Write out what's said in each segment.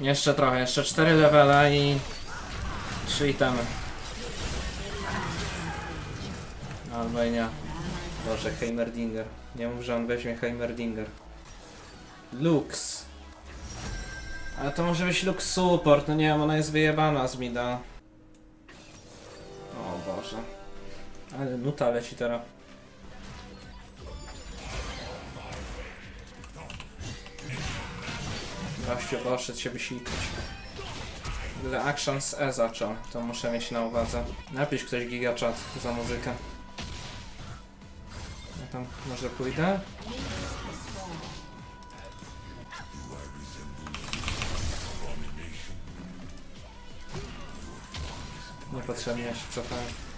Jeszcze trochę, jeszcze 4 levele i 3 itemy. Albo i nie. Boże, Heimerdinger. Nie mów, że on weźmie Heimerdinger. Lux. Ale to może być Lux Support, no nie wiem, ona jest wyjebana z mida. O Boże. Ale nuta leci teraz. Gościu poszedł się wysikać. Gdy Action z E zaczął, to muszę mieć na uwadze. Napisz ktoś gigachat za muzykę. Ja tam może pójdę? Niepotrzebnie się cofałem.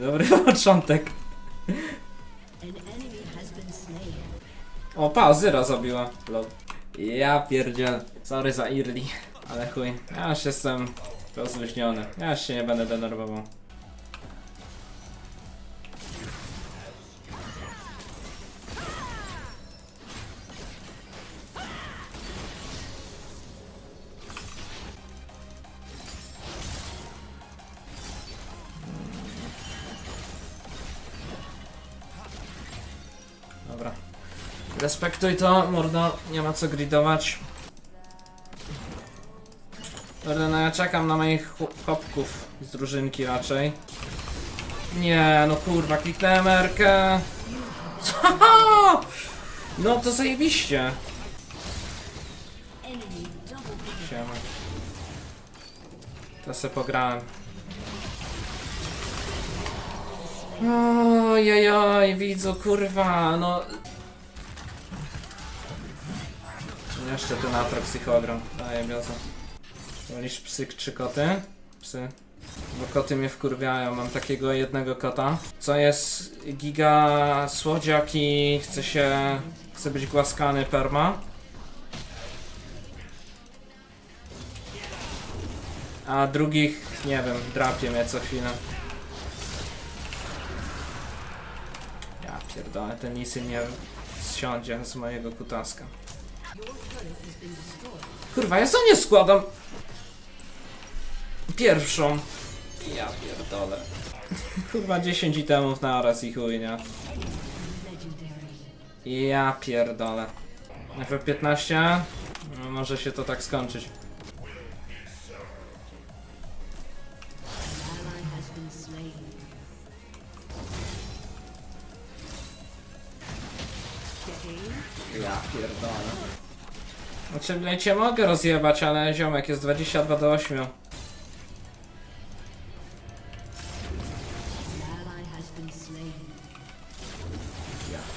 Dobry początek. O, pa, Zyra zabiła. Lol. Ja pierdziel. Sorry za Irli. Ale chuj. Ja już jestem rozluźniony. Ja już się nie będę denerwował. Respektuj to, mordo. Nie ma co gridować. Dobra, no ja czekam na moich chłopków z drużynki raczej. Nie, no kurwa, kliknąłem Rkę. No to zajebiście. Siema. To se pograłem. Ojojoj, widzu, kurwa, no... Jeszcze tu na psychogram, daję biozę. Wolisz psy czy koty? Psy. Bo koty mnie wkurwiają, mam takiego jednego kota, co jest giga słodziak i chce się... chce być głaskany perma. A drugich, nie wiem, drapie mnie co chwilę. Ja pierdolę, ten nisy nie zsiądzie z mojego kutaska. Kurwa, ja sam nie składam pierwszą. Ja pierdolę. Kurwa, 10 itemów na raz i chuj, nie? Ja pierdolę. FF15? No, może się to tak skończyć. Ja pierdolę. Znaczy, ja cię mogę rozjebać, ale ziomek jest 22 do 8. Ja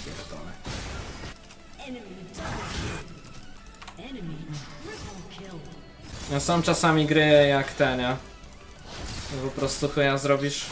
pierdolę. No są czasami gry jak te, nie? Po prostu chuja zrobisz.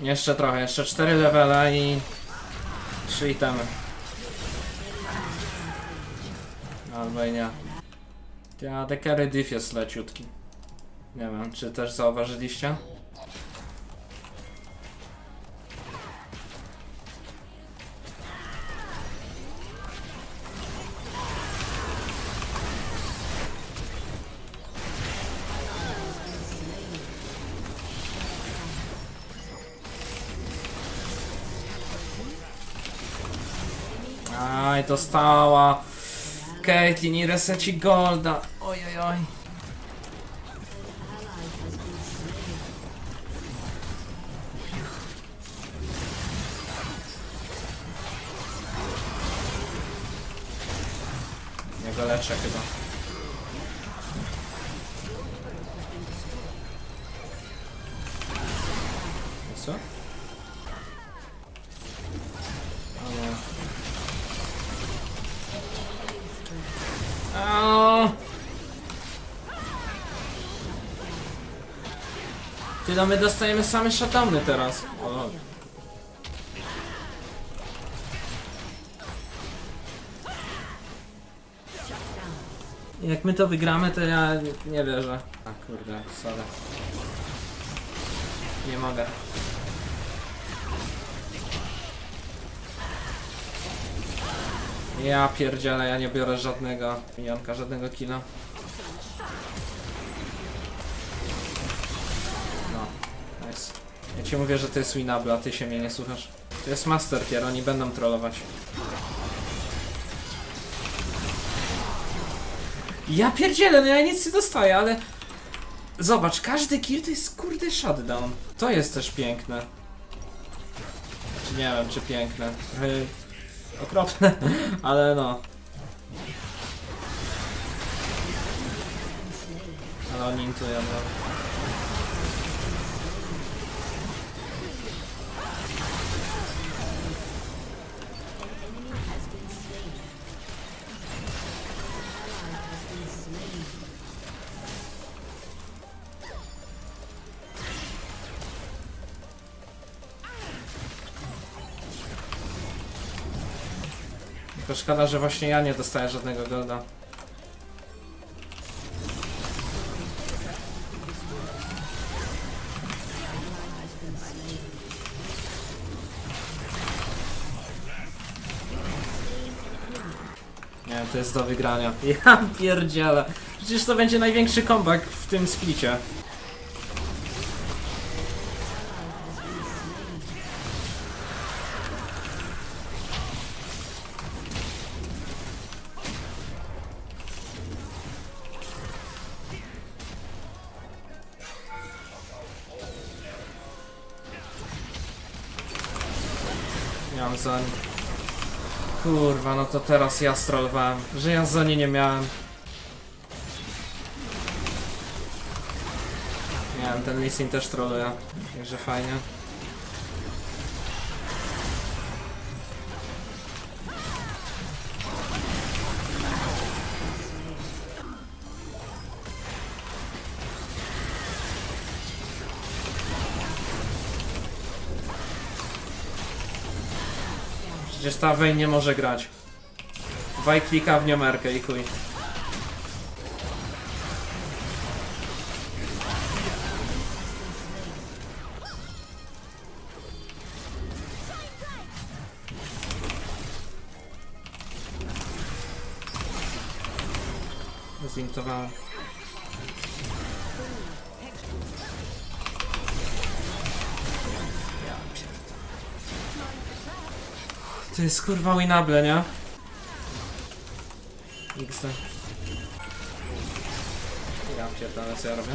Jeszcze trochę, jeszcze 4 levele i 3 itemy. Albo i nie. Ja Dekary Diff jest leciutki. Nie wiem, czy też zauważyliście? Dostała. Caitlyn i reseci Golda. Oj, oj, oj. Ja go leczę chyba. Co? Ty no my dostajemy same shutdowny teraz. O. Jak my to wygramy, to ja nie, nie wierzę. A kurde, sorry. Nie mogę. Ja pierdzielę, ja nie biorę żadnego minionka, żadnego killa. Nice. Ja ci mówię, że to jest winable, a ty się mnie nie słuchasz. To jest master tier, oni będą trollować. Ja pierdzielę, no ja nic nie dostaję, ale... Zobacz, każdy kill to jest kurde shutdown. To jest też piękne. Czy nie wiem, czy piękne. Trochę okropne, ale no. Ale oni intują, no. Tylko szkoda, że właśnie ja nie dostaję żadnego golda. Nie, to jest do wygrania. Ja pierdzielę. Przecież to będzie największy comeback w tym splicie. Za Kurwa, no to teraz ja strollowałem. Że ja za nie nie miałem. Wiem, ten Lissin też trolluje. Także fajnie. Przecież ta Vayne nie może grać. Waj klika w niomerkę i kuj. Zintowałem. To jest kurwa winable, nie? XD. Ja pierdolę, co ja robię?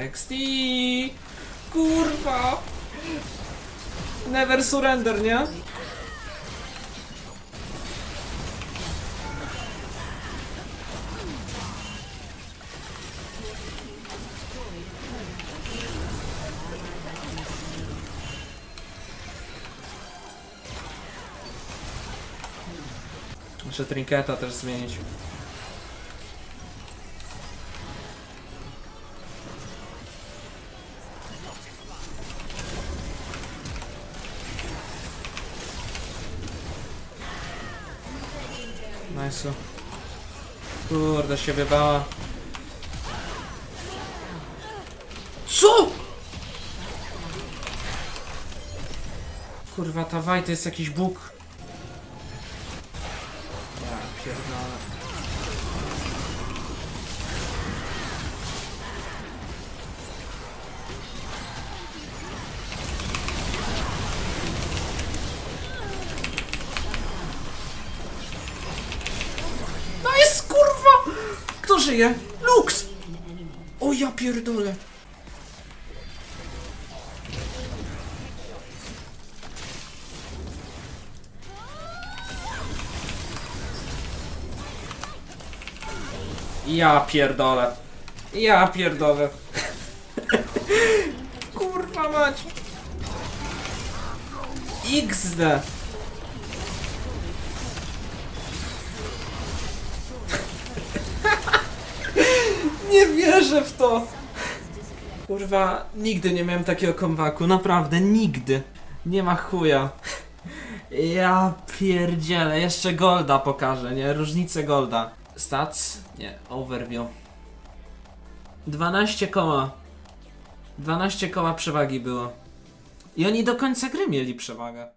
XD! Kurwa! Never surrender, nie? Muszę trinketa też zmienić. Nice. Kurde, się wybała. Co? Kurwa, ta waj to jest jakiś bóg. Żyje? Lux! O ja pierdolę. Ja pierdolę. Ja pierdolę. Kurwa mać. XD. Nie wierzę w to. Kurwa, nigdy nie miałem takiego kombaku, naprawdę nigdy. Nie ma chuja. Ja pierdzielę, jeszcze Golda pokażę, nie? Różnicę Golda. Stats? Nie, overview. 12 koła. 12 koła przewagi było. I oni do końca gry mieli przewagę.